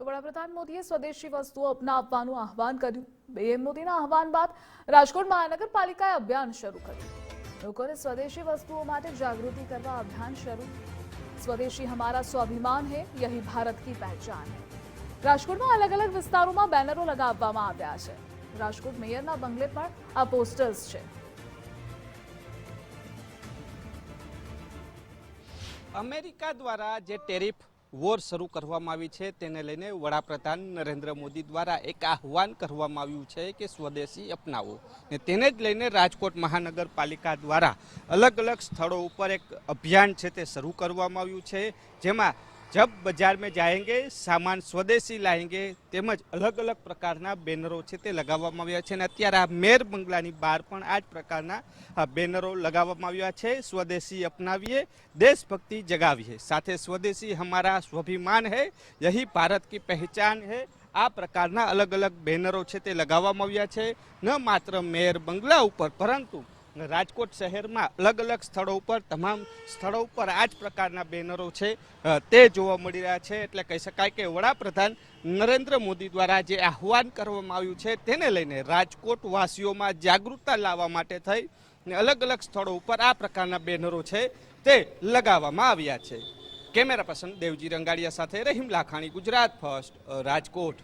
તો વડાપ્રધાન મોદીએ સ્વદેશી વસ્તુઓ અપનાવવાનું આહવાન કર્યું. પીએમ મોદીના આહવાન બાદ રાજકોટ મહાનગરપાલિકાએ અભિયાન શરૂ કર્યું. લોકોને સ્વદેશી વસ્તુઓ માટે જાગૃતિ કરવા અભિયાન શરૂ. સ્વદેશી હમારા સ્વાભિમાન હે, યહી ભારત કી પહેચાન હે. રાજકોટમાં અલગ અલગ વિસ્તારોમાં બેનરો લગાવવામાં આવ્યા છે. રાજકોટ મેયરના બંગલે પણ આ પોસ્ટર્સ છે. અમેરિકા દ્વારા જે ટેરિફ વોર શરૂ કરવામાં આવી છે. તેને લઈને વડાપ્રધાન નરેન્દ્ર મોદી દ્વારા એક આહવાન કરવામાં આવ્યું છે કે સ્વદેશી અપનાવો. ને તેને જ લઈને રાજકોટ મહાનગરપાલિકા દ્વારા અલગ અલગ સ્થળો ઉપર એક અભિયાન છે તે શરૂ કરવામાં આવ્યું છે. જેમાં જબ બજાર में જાયેંગે, સામાન સ્વદેશી લાવેંગે તેમજ અલગ અલગ પ્રકારના બેનરો છે તે લગાવવામાં આવ્યા છે. અને અત્યારે આ મેર બંગલાની બહાર પણ આ જ પ્રકારના બેનરો લગાવવામાં આવ્યા છે. સ્વદેશી અપનાવીએ, દેશભક્તિ જગાવીએ. સાથે સ્વદેશી હમારા સ્વાભિમાન હૈ, યહી ભારત કી પહેચાન હૈ. આ પ્રકારના અલગ અલગ બેનરો છે તે લગાવવામાં આવ્યા છે. ન માત્ર મેર બંગલા ઉપર, પરંતુ રાજકોટ શહેરમાં અલગ અલગ સ્થળો ઉપર, તમામ સ્થળો ઉપર આ જ પ્રકારના બેનરો છે. તે જોવા મળી રહ્યા છે. એટલે કહી શકાય કે વડાપ્રધાન નરેન્દ્ર મોદી દ્વારા જે આહવાન કરવામાં આવ્યું છે તેને લઈને રાજકોટ વાસીઓમાં જાગૃતતા લાવવા માટે થઈ ને અલગ અલગ સ્થળો ઉપર આ પ્રકારના બેનરો છે તે લગાવવામાં આવ્યા છે. કેમેરા પર્સન દેવજી રંગાડિયા સાથે રહીમ લાખાણી, ગુજરાત ફર્સ્ટ રાજકોટ.